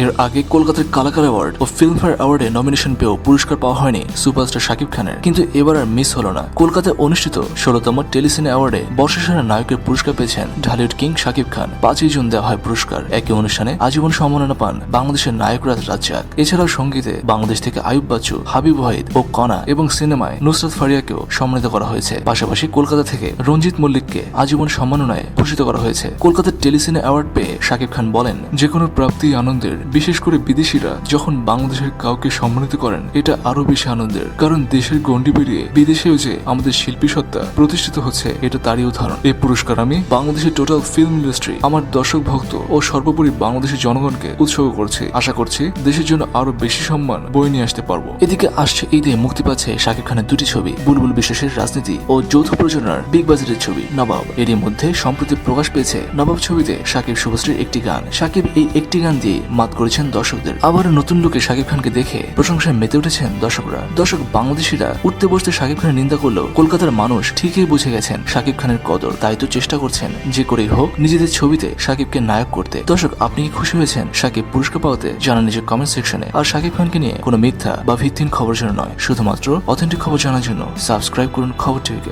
এর আগে কলকাতার কালাকার অ্যাওয়ার্ড ও ফিল্মফেয়ার অ্যাওয়ার্ডে নমিনেশন পেয়েও পুরস্কার পাওয়া হয়নি সুপারস্টার শাকিব খানের। কিন্তু এবার আর মিস হলো না। কলকাতায় অনুষ্ঠিত ষোলতম টেলিসিনে অ্যাওয়ার্ডে বর্ষসেরা নায়কের পুরস্কার পেয়েছেন ঢালিউড কিং শাকিব খান। পাঁচই জুন দেওয়া হয় পুরস্কার। একই অনুষ্ঠানে আজীবন সম্মাননা পান বাংলাদেশের নায়করাজ রাজ্জাক। এছাড়াও সঙ্গীতে বাংলাদেশ থেকে আয়ুব বাচ্চু, হাবিব ওয়াহিদ ও কণা এবং সিনেমায় নুসরাত ফারিয়াকেও সম্মানিত করা হয়েছে। পাশাপাশি কলকাতা থেকে রঞ্জিত মল্লিককে আজীবন সম্মাননায় ভূষিত করা হয়েছে। কলকাতার টেলিসিনে অ্যাওয়ার্ড পেয়ে শাকিব খান বলেন যে কোনো প্রাপ্তি আনন্দের বিশেষ করে বিদেশিরা যখন বাংলাদেশের কাউকে সম্মানিত করেন, এটা আরও বেশি আনন্দের। কারণ দেশের গণ্ডি পেরিয়ে বিদেশেও যে আমাদের শিল্পী সত্তা প্রতিষ্ঠিত হচ্ছে, এটা তারই উদাহরণ। এই পুরস্কার আমি বাংলাদেশের টোটাল ফিল্ম ইন্ডাস্ট্রি, আমার দর্শক ভক্ত ও সর্বোপরি বাংলাদেশের জনগণকে উৎসর্গ করছি। আশা করছি দেশের জন্য আরও বেশি সম্মান বয়ে নিয়ে আসতে পারব। এদিকে আসছে ঈদে মুক্তি পাচ্ছে শাকিব খানের দুটি ছবি, বুলবুল বিশ্বাসের রাজনীতি ও যৌথ প্রযোজনার বিগ বাজারের ছবি, নবাব। এরই মধ্যে সম্প্রতি প্রকাশ পেয়েছে নবাব ছবিতে শাকিব শুভশ্রীর একটি গান। শাকিব এই একটি গান দিয়ে মাত করেছেন দর্শকদের। আবার নতুন লোকে শাকিব খানকে দেখে প্রশংসায় মেতে উঠেছেন দর্শকরা। দর্শক বাংলাদেশিরা উঠতে বসতে শাকিব খানের নিন্দা করলেও কলকাতার মানুষ ঠিকই বুঝে গেছেন শাকিব খানের কদর। তাই তো চেষ্টা করছেন যে করেই হোক নিজেদের ছবিতে শাকিবকে নায়ক করতে। দর্শক, আপনি কি খুশি হয়েছেন? শাকিব পুরস্কার পাওয়াতে জানান নিজের কমেন্ট সেকশনে আর শাকিব খানকে নিয়ে কোনো মিথ্যা বা ভিত্তিহীন খবর জন্য নয়। শুধুমাত্র অথেন্টিক খবর জানার জন্য সাবস্ক্রাইব করুন খবর টিভিকে